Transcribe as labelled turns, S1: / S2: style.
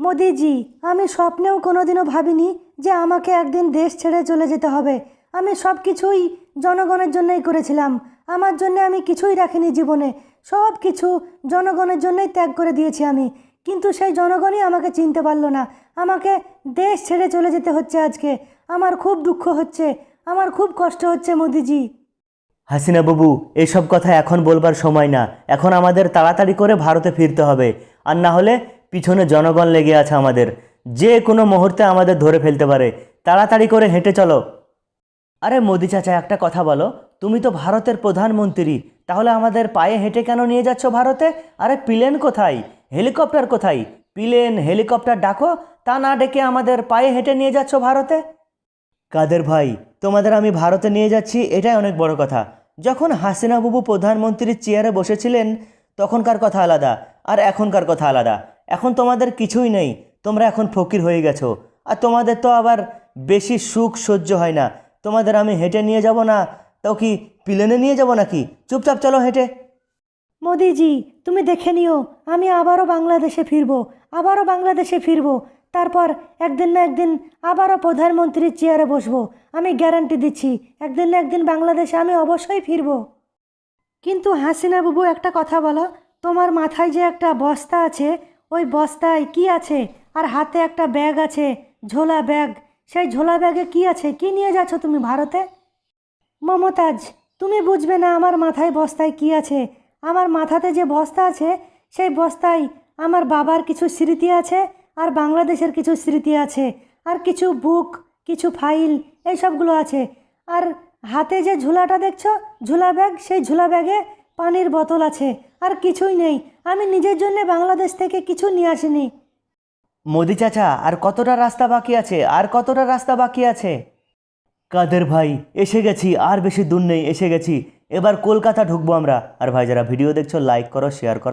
S1: মোদিজি, আমি স্বপ্নেও কোনোদিনও ভাবিনি যে আমাকে একদিন দেশ ছেড়ে চলে যেতে হবে। আমি সব কিছুই জনগণের জন্যই করেছিলাম। আমার জন্য আমি কিছুই রাখিনি জীবনে। সব কিছু জনগণের জন্যই ত্যাগ করে দিয়েছি আমি। কিন্তু সেই জনগণই আমাকে চিনতে পারল না। আমাকে দেশ ছেড়ে চলে যেতে হচ্ছে আজকে। আমার খুব দুঃখ হচ্ছে। আমার খুব কষ্ট হচ্ছে মোদিজি।
S2: হাসিনা বাবু, এসব কথা এখন বলবার সময় না। এখন আমাদের তাড়াতাড়ি করে ভারতে ফিরতে হবে। আর না হলে পিছনে জনগণ লেগে আছে আমাদের। যে কোনো মুহূর্তে আমাদের ধরে ফেলতে পারে। তাড়াতাড়ি করে হেঁটে চলো। আরে মোদি চাচা, একটা কথা বলো। তুমি তো ভারতের প্রধানমন্ত্রী। তাহলে আমাদের পায়ে হেঁটে কেন নিয়ে যাচ্ছ ভারতে? আরে প্লেন কোথায়? হেলিকপ্টার কোথায়? প্লেন, হেলিকপ্টার ডাকো। তা না ডেকে আমাদের পায়ে হেঁটে নিয়ে যাচ্ছ ভারতে। কাদের ভাই, তোমাদের আমি ভারতে নিয়ে যাচ্ছি, এটাই অনেক বড় কথা। যখন হাসিনা বাবু প্রধানমন্ত্রীর চেয়ারে বসেছিলেন, তখনকার কথা আলাদা। আর এখনকার কথা আলাদা। এখন তোমাদের কিছুই নেই, তোমরা এখন ফকির হয়ে গেছো। আর তোমাদের তো আবার বেশি সুখ সহ্য হয় না। তোমাদের আমি হেঁটে নিয়ে যাব না? তাও কি প্লেনে নিয়ে যাব নাকি? চুপচাপ চলো হেঁটে।
S1: মোদিজি, তুমি দেখে নিও, আমি আবারও বাংলাদেশে ফিরবো, আবারও বাংলাদেশে ফিরবো। তারপর একদিন না একদিন আবারও প্রধানমন্ত্রীর চেয়ারে বসবো। আমি গ্যারান্টি দিচ্ছি, একদিন না একদিন বাংলাদেশে আমি অবশ্যই ফিরবো। কিন্তু হাসিনা বাবু, একটা কথা বলো, তোমার মাথায় যে একটা বস্তা আছে ওই বস্তায় কি আছে? আর হাতে একটা ব্যাগ আছে, ঝোলা ব্যাগ। সেই ঝোলা ব্যাগে কি আছে? কি নিয়ে যাচ্ছ তুমি ভারতে? মমতাজ, তুমি বুঝবে না আমার মাথায় বস্তায় কি আছে। আমার মাথাতে যে বস্তা আছে, সেই বস্তায় আমার বাবার কিছু স্মৃতি আছে আর বাংলাদেশের কিছু স্মৃতি আছে। আর কিছু বুক, কিছু ফাইল, এই সবগুলো আছে। আর হাতে যে ঝুলাটা দেখছ, ঝুলা ব্যাগ, সেই ঝুলা ব্যাগে পানির বোতল আছে। আর কিছুই নেই। আমি নিজের জন্য বাংলাদেশ থেকে কিছু নিয়ে আসিনি।
S2: মোদি চাচা, আর কতটা রাস্তা বাকি আছে? আর কতটা রাস্তা বাকি আছে? কাদের ভাই, এসে গেছি, আর বেশি দূর নেই, এসে গেছি। এবার কলকাতা ঢুকবো আমরা। আর ভাই, যারা ভিডিও দেখছ লাইক করো শেয়ার করো।